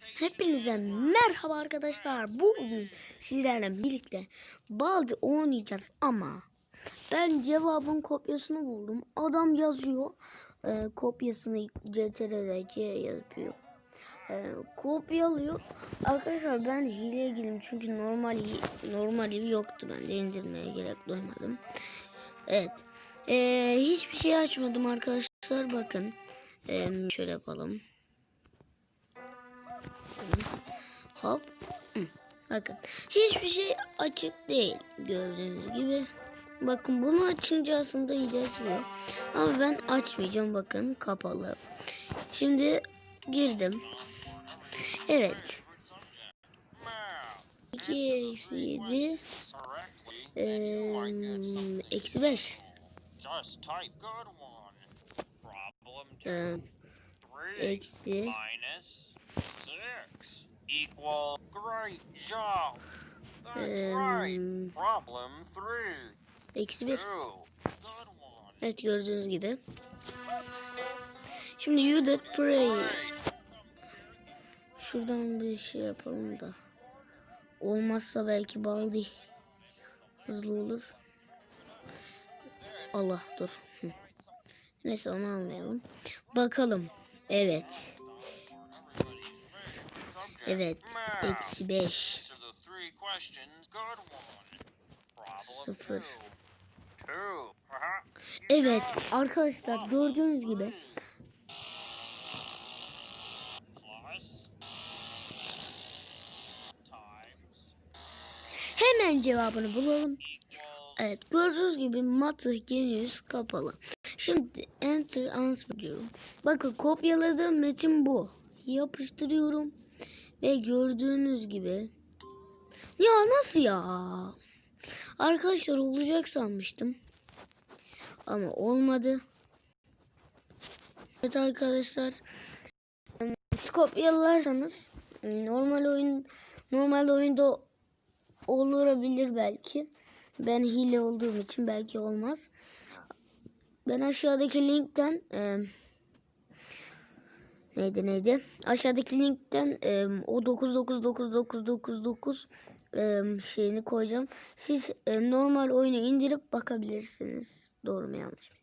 Hepinize merhaba arkadaşlar. Bugün sizlerle birlikte Baldi oynayacağız ama ben cevabın kopyasını buldum. Adam yazıyor. e, kopyasını CTRL C yapıyor. E, kopyalıyor. Arkadaşlar ben hileye girdim çünkü normal normali yoktu. Ben de indirmeye gerek duymadım. Evet. E, hiçbir şey açmadım arkadaşlar. Bakın. E, şöyle yapalım. Hop. Bakın. Hiçbir şey açık değil. Gördüğünüz gibi. Bakın bunu açınca aslında hile açılıyor. Ama ben açmayacağım. Bakın kapalı. Şimdi girdim. Evet. 2 eksi 7 eee, eksi 5 Just equal great job. That's right. Problem three. eksi 1 Two. Good one. Evet gördüğünüz gibi. Şimdi you that pray. Şuradan bir şey yapalım da. Olmazsa belki baldi hızlı olur. Allah dur. Neyse onu almayalım. Bakalım. Evet. Evet. Eksi 5. Answer the three questions. Good one. Problem Sıfır. two. Two. Uh-huh. Evet arkadaşlar gördüğünüz gibi hemen cevabını bulalım. Evet gördüğünüz gibi matı genius kapalı. Şimdi enter answer diyorum. Bakın kopyaladığım metin bu. Yapıştırıyorum. Ve gördüğünüz gibi. Ya nasıl ya? Arkadaşlar olacak sanmıştım. Ama olmadı. Evet arkadaşlar. Siz kopyalarsanız normal oyun normal oyunda olabilir belki. Ben hile olduğum için belki olmaz. Ben aşağıdaki linkten e, neydi neydi? Aşağıdaki linkten e, o 999999 e, şeyini koyacağım. Siz e, normal oyunu indirip bakabilirsiniz. Doğru mu yanlış mı?